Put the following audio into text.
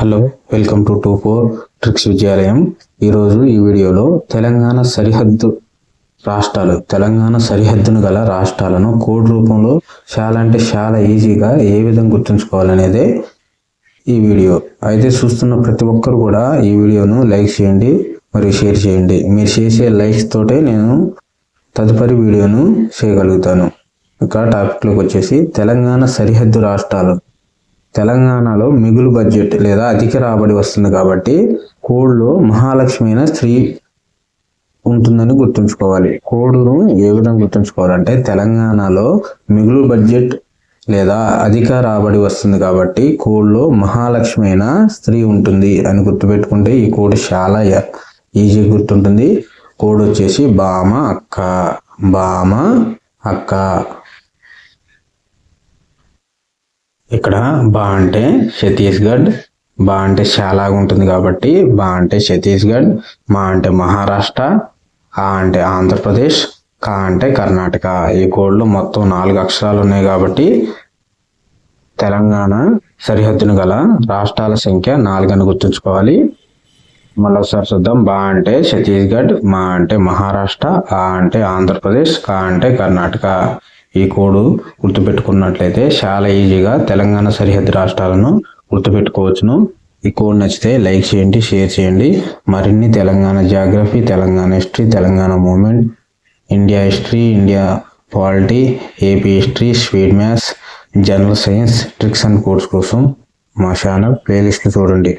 Hello welcome to two four tricks Vidyalayam. ఈరోజు ఈ వీడియోలో తెలంగాణ సరిహద్దు రాష్ట్రాలు తెలంగాణ సరిహద్దును గల రాష్ట్రాలను కోడ్ రూపంలో చాలా అంటే చాలా ఈజీగా ఏ విధంగా గుర్తుంచుకోవాలనేదే ఈ వీడియో. అయితే చూస్తున్న ప్రతి ఒక్కరు కూడా ఈ వీడియోను లైక్ చేయండి మరియు షేర్ చేయండి. మీరు చేసే లైక్స్ తోటే నేను తదుపరి వీడియోను చేయగలుగుతాను. ఇక టాపిక్లోకి వచ్చేసి తెలంగాణ సరిహద్దు రాష్ట్రాలు. తెలంగాణలో మిగులు బడ్జెట్ లేదా అధిక రాబడి వస్తుంది కాబట్టి కోడ్లో మహాలక్ష్మి అయిన స్త్రీ ఉంటుందని గుర్తుంచుకోవాలి. కోడును ఏ విధంగా గుర్తుంచుకోవాలంటే తెలంగాణలో మిగులు బడ్జెట్ లేదా అధిక రాబడి వస్తుంది కాబట్టి కోడ్లో మహాలక్ష్మి అయిన స్త్రీ ఉంటుంది అని గుర్తుపెట్టుకుంటే ఈ కోడ్ చాలా ఈజీ గుర్తుంటుంది. కోడ్ వచ్చేసి బామ అక్క బామ అక్క. ఇక్కడ బా అంటే ఛత్తీస్గఢ్ బా అంటే చాలా ఉంటుంది కాబట్టి బా అంటే ఛత్తీస్గఢ్ మా అంటే మహారాష్ట్ర ఆ అంటే ఆంధ్రప్రదేశ్ కా అంటే కర్ణాటక. ఈ కోడ్లో మొత్తం నాలుగు అక్షరాలు ఉన్నాయి కాబట్టి తెలంగాణ సరిహద్దును గల రాష్ట్రాల సంఖ్య నాలుగని గుర్తుంచుకోవాలి. మళ్ళీ ఒకసారి చూద్దాం. బా అంటే ఛత్తీస్గఢ్ మా అంటే మహారాష్ట్ర ఆ అంటే ఆంధ్రప్రదేశ్ కా అంటే కర్ణాటక. ఈ కోడ్ గుర్తుపెట్టుకున్నట్లయితే చాలా ఈజీగా తెలంగాణ సరిహద్దు రాష్ట్రాలను గుర్తుపెట్టుకోవచ్చును. ఈ కోడ్ నచ్చితే లైక్ చేయండి షేర్ చేయండి. మరిన్ని Telangana geography Telangana history Telangana movement India history India polity AP history sweet maths general science tricks and course కోసం మా ఛానల్ ప్లేలిస్ట్ని చూడండి.